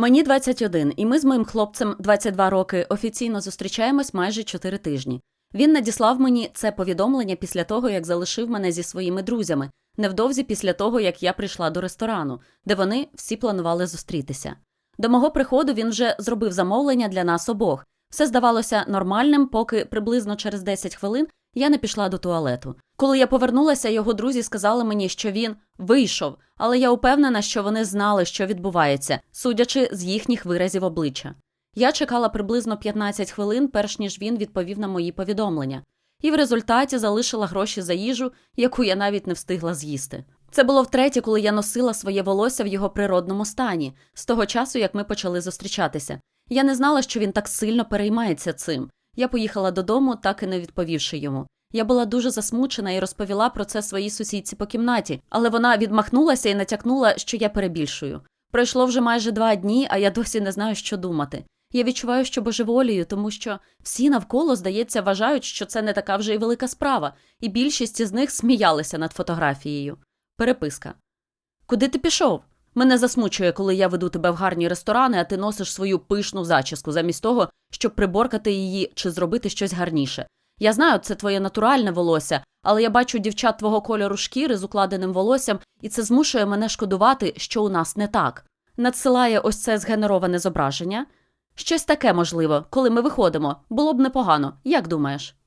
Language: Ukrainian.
Мені 21, і ми з моїм хлопцем 22 роки офіційно зустрічаємось майже 4 тижні. Він надіслав мені це повідомлення після того, як залишив мене зі своїми друзями, невдовзі після того, як я прийшла до ресторану, де вони всі планували зустрітися. До мого приходу він вже зробив замовлення для нас обох. Все здавалося нормальним, поки приблизно через 10 хвилин я не пішла до туалету. Коли я повернулася, його друзі сказали мені, що він вийшов, але я упевнена, що вони знали, що відбувається, судячи з їхніх виразів обличчя. Я чекала приблизно 15 хвилин, перш ніж він відповів на мої повідомлення, і в результаті залишила гроші за їжу, яку я навіть не встигла з'їсти. Це було втретє, коли я носила своє волосся в його природному стані, з того часу, як ми почали зустрічатися. Я не знала, що він так сильно переймається цим. Я поїхала додому, так і не відповівши йому. Я була дуже засмучена і розповіла про це своїй сусідці по кімнаті, але вона відмахнулася і натякнула, що я перебільшую. Пройшло вже майже два дні, а я досі не знаю, що думати. Я відчуваю, що божеволію, тому що всі навколо, здається, вважають, що це не така вже й велика справа, і більшість із них сміялися над фотографією. Переписка. Куди ти пішов? Мене засмучує, коли я веду тебе в гарні ресторани, а ти носиш свою пишну зачіску, замість того, щоб приборкати її чи зробити щось гарніше. Я знаю, це твоє натуральне волосся, але я бачу дівчат твого кольору шкіри з укладеним волоссям, і це змушує мене шкодувати, що у нас не так. Надсилає ось це згенероване зображення. Щось таке можливо, коли ми виходимо. Було б непогано. Як думаєш?